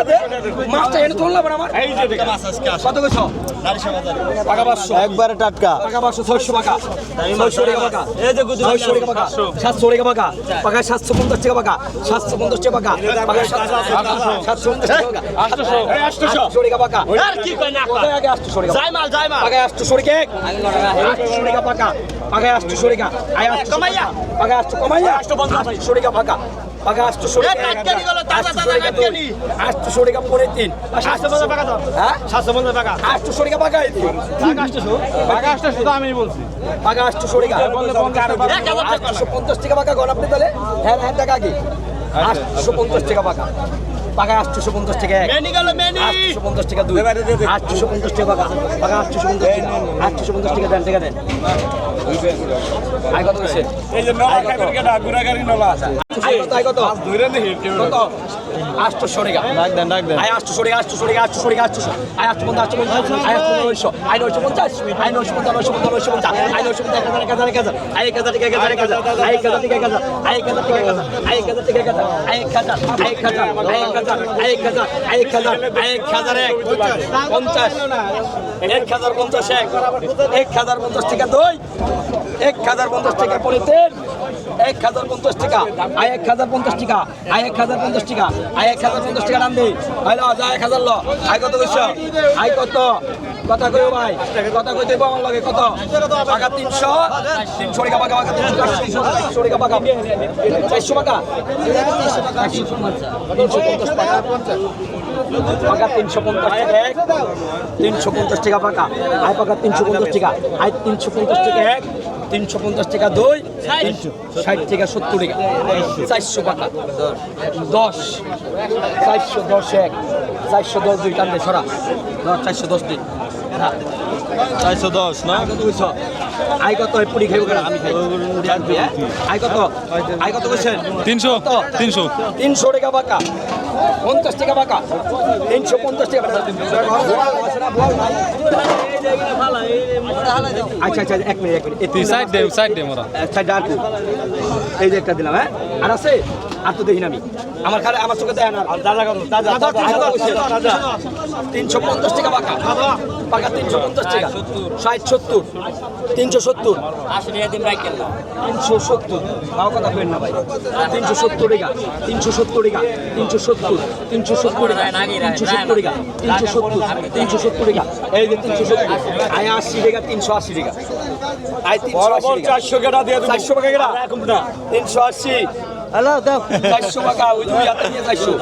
টাকা মাছটা এনে তুললাম আমার কত কইছো টাকা পাঁচশো একবারে টাটকা টাকা পাঁচশো ছয়শো টাকা ছয়শো টাকা টাকা ছয়শো টাকা টাকা সাতশো টাকা টাকা টাকা সাতশো পঞ্চাশ টাকা টাকা সাতশো পঞ্চাশ টাকা টাকা টাকা সাতশো পঞ্চাশ টাকা আটশো আটশো টাকা টাকা আর কি কয় না আগে আটশো টাকা যাই মাল যাই মাল পাগায় আটশো টাকা আটশো টাকা টাকা পাগায় আটশো টাকা আয় আটশো কমাইয়া। পাগায় আটশো কমাইয়া আটশো টাকা টাকা পাগা আটশো। আটশো টাকা পরে তিন। হ্যাঁ? আটশো টাকা শুধু আমি বলছি। পাগা আটশো টাকা। আটশো পঞ্চাশ টাকা পাকা গণ আপনি তাহলে? হ্যাঁ হ্যাঁ টাকা কি আটশো পঞ্চাশ টাকা পাকা পাকা আটশো পঞ্চাশ টাকা এক মেনি গেল মেনি আটশো পঞ্চাশ টাকা দুই আটশো পঞ্চাশ টাকা পাকা পাকা আটশো পঞ্চাশ টাকা আটশো পঞ্চাশ টাকা দেন টাকা দেন আয় কত হয়েছে এই যে নলা খাইবেন কেডা গুড়াগাড়ি নলা আয় কত আয় কত ধরে দেখি কত আটশো টাকা ডাক দেন ডাক দেন আয় আটশো টাকা আটশো টাকা আয় আটশো পঞ্চাশ আটশো পঞ্চাশ আয় আটশো নয়শো আয় নয়শো পঞ্চাশ আয় নয়শো পঞ্চাশ নয়শো পঞ্চাশ নয়শো পঞ্চাশ আয় নয়শো পঞ্চাশ এক হাজার এক হাজার এক হাজার আয় এক হাজার টাকা এক হাজার আয় এক হাজার টাকা এক হাজার আয় এক হাজার টাকা এক হাজার আয় এক হাজার টাকা এক হাজার আয় এক হাজার আয় এক হাজার এক হাজার এক হাজার আয় এক হাজার আয় এক হাজার এক পঞ্চাশ এক হাজার পঞ্চাশ এক এক হাজার পঞ্চাশ টাকা দুই এক হাজার পঞ্চাশ টাকা এক হাজার পঞ্চাশ টাকা এক হাজার পঞ্চাশ টাকা এক হাজার পঞ্চাশ টাকা এক হাজার পঞ্চাশ টাকা যা এক হাজার ল। কত কত? কত টাকা তিনশো তিনশো তিনশো তিনশো পাকা। চারশো টাকা তিনশো পঞ্চাশ টাকা তিনশো এক। তিনশো পঞ্চাশ টাকা আয় পাকা তিনশো পঞ্চাশ টাকা। আয় তিনশো পঞ্চাশ টাকা এক। তিনশো পঞ্চাশ টাকা দই তিনশো ষাট টাকা সত্তর টাকা। চারশো। টাকা দশ। চারশো দশ এক। চারশো দশ দুই টান সরা। চারশো দশ দিন চারশো দশ না? আয় কত? হয় পুরি খাইব আমি খাই। আয় কত? আয় কত বলছেন? তিনশো। কত? তিনশো। তিনশো টাকা বাঁকা। পঞ্চাশ টাকা বাঁকা। তিনশো পঞ্চাশ টাকা আচ্ছা আচ্ছা এক মিনিট এক মিনিট। সাইড দে সাইড দে মোরা। সাইড আর এই যে একটা দিলাম হ্যাঁ? আর আছে? আর তো দেখি না আমি। আমার খালে আমার চোখে দেয় না। তিনশো পঞ্চাশ টাকা বাঁকা বাঁকা তিনশো পঞ্চাশ টাকা। ষাট সত্তর। তিনশো সত্তর। তিনশো সত্তর। তাও কথা কেন না ভাই। তিনশো সত্তর টাকা। তিনশো সত্তর টাকা। তিনশো সত্তর। তিনশো সত্তর টাকা। তিনশো সত্তর টাকা। তিনশো সত্তর। তিনশো সত্তর টাকা। এই যে তিনশো সত্তর। আয় আশি টাকা তিনশো আশি টাকা। আয় তিনশো আশি টাকা। চারশো দিয়ে চারশো টাকা তিনশো আশি। হ্যালো দাও চারশো টাকা ওই দুই হাতে নিয়ে চারশো